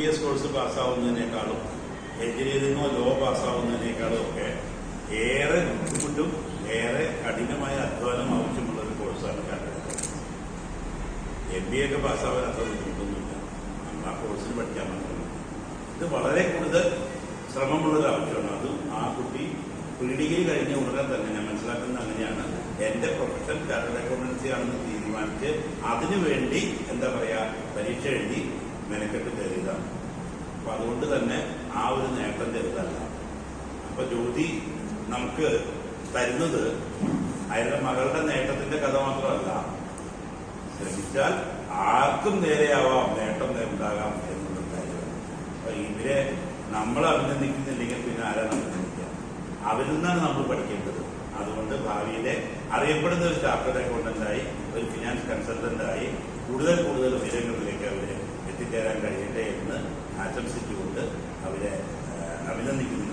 B S course പാസ്സാവുന്നതിനേക്കാളും എഞ്ചിനീയറിംഗോ law പാസ്സാവുന്നതിനേക്കാളും ഒക്കെ ഏറെ ബുദ്ധിമുട്ടും ഏറെ കഠിനമായ അധ്വാനം ആവശ്യമുള്ള ഒരു കോഴ്സാണ് കാറ്റഗറി എം ബി എ പാസ്സാവാൻ അത്ര ബുദ്ധിമുട്ടൊന്നുമില്ല നമ്മൾ ആ കോഴ്സിന് പഠിക്കാൻ മാത്രമേ ഇത് വളരെ കൂടുതൽ ശ്രമമുള്ളൊരു ആവശ്യമാണ്. അതും ആ കുട്ടി ഡിഗ്രി കഴിഞ്ഞ ഉടനെ തന്നെ ഞാൻ മനസ്സിലാക്കുന്നത് അങ്ങനെയാണ് എന്റെ പ്രൊഫഷൻ ചാർട്ടേഡ് അക്കൗണ്ടൻസി ആണെന്ന് തീരുമാനിച്ച് അതിനുവേണ്ടി എന്താ പറയാ പരീക്ഷ എഴുതി മെനക്കെട്ട് കയറിയതാണ്. അപ്പൊ അതുകൊണ്ട് തന്നെ ആ ഒരു നേട്ടം തരുന്നതല്ല. അപ്പൊ ജ്യോതി നമുക്ക് തരുന്നത് അയാളുടെ മകളുടെ നേട്ടത്തിന്റെ കഥ മാത്രമല്ല. ശ്രമിച്ചാൽ ആർക്കും നേരെയാവാം നേട്ടം ഉണ്ടാകാം എന്നുള്ള കാര്യമാണ് അപ്പൊ ഇവരെ നമ്മൾ അഭിനന്ദിക്കുന്നില്ലെങ്കിൽ പിന്നെ ആരാണ് അഭിനന്ദിക്കുക? അവരിൽ നിന്നാണ് നമ്മൾ പഠിക്കേണ്ടത്. അതുകൊണ്ട് ഭാവിയിലെ അറിയപ്പെടുന്ന ഒരു ചാർട്ടേഡ് അക്കൗണ്ടന്റായി ഒരു ഫിനാൻസ് കൺസൾട്ടന്റായി കൂടുതൽ കൂടുതൽ ഉയരങ്ങളിലേക്ക് അവരെ എത്തിച്ചേരാൻ കഴിയട്ടെ എന്ന് ആശംസിച്ചുകൊണ്ട് അവരെ അഭിനന്ദിക്കുന്നു.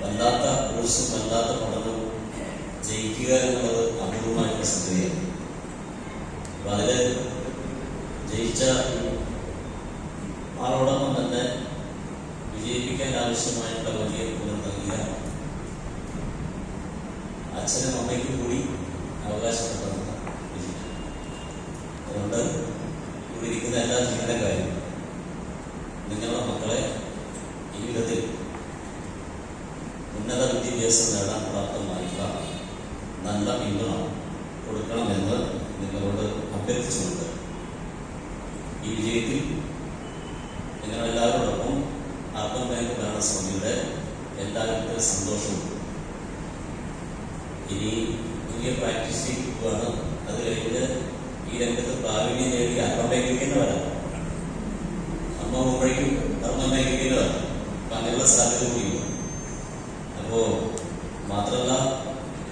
വല്ലാത്ത കോഴ്സും വല്ലാത്ത പഠനവും ജയിക്കുക എന്നുള്ളത് അപൂർവമായ ജയിച്ച ആളോടൊപ്പം തന്നെ വിജയിപ്പിക്കാൻ ആവശ്യമായിട്ടുള്ള വലിയ ഗുണം നൽകിയ അച്ഛനും അമ്മയ്ക്കും കൂടി അവകാശപ്പെട്ടതാണ് വിജയം. അതുകൊണ്ട് ഇവിടെ ഇരിക്കുന്ന എല്ലാ ജീവനക്കാരും നിങ്ങളുടെ മക്കളെ ഈ വിധത്തിൽ ഉന്നത വിദ്യാഭ്യാസം നേടാൻ പ്രാപ്തമായിട്ടുള്ള നല്ല പിന്തുണ കൊടുക്കണമെന്ന് നിങ്ങളോട് അഭ്യർത്ഥിച്ചുകൊണ്ട് ഈ വിജയത്തിൽ നിങ്ങളെല്ലാവരോടൊപ്പം അർബൻ ബാങ്ക് ഭരണസമിതിയുടെ എല്ലാവിധ സന്തോഷവും. ഇനി പുതിയ പ്രാക്ടീസ് പോവാണ് അത് കഴിഞ്ഞ് വരാം അപ്പൊ അങ്ങനെയുള്ള സാധ്യത കൂടിയുണ്ട് അപ്പോ മാത്രമല്ല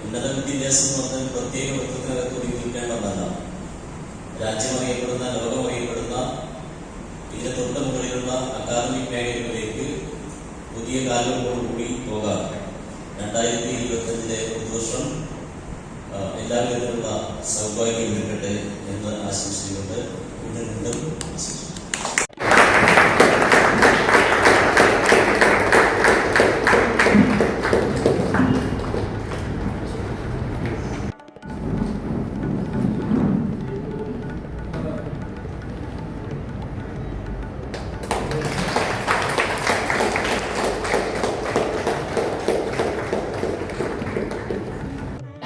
ഉന്നത വിദ്യാഭ്യാസം എന്ന് പറഞ്ഞാൽ പ്രത്യേക വൃത്തത്തിനകത്ത് ഒതുങ്ങിക്കേണ്ടതല്ല രാജ്യം അറിയപ്പെടുന്ന ലോകം അറിയപ്പെടുന്ന ഇതിന്റെ തൊട്ട് മുകളിലുള്ള അക്കാദമിക് മേഖലകളിലേക്ക് പുതിയ കാലങ്ങളോടുകൂടി പോകാം. രണ്ടായിരത്തി ഇരുപത്തി അഞ്ചിലെ പുതുവർഷം എല്ലാ എല്ലാവിധത്തിലുള്ള സൗഭാഗ്യം ലഭിക്കട്ടെ എന്ന് ആശംസിച്ചുകൊണ്ട് വീണ്ടും വീണ്ടും ആശംസിക്കുന്നു.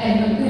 诶对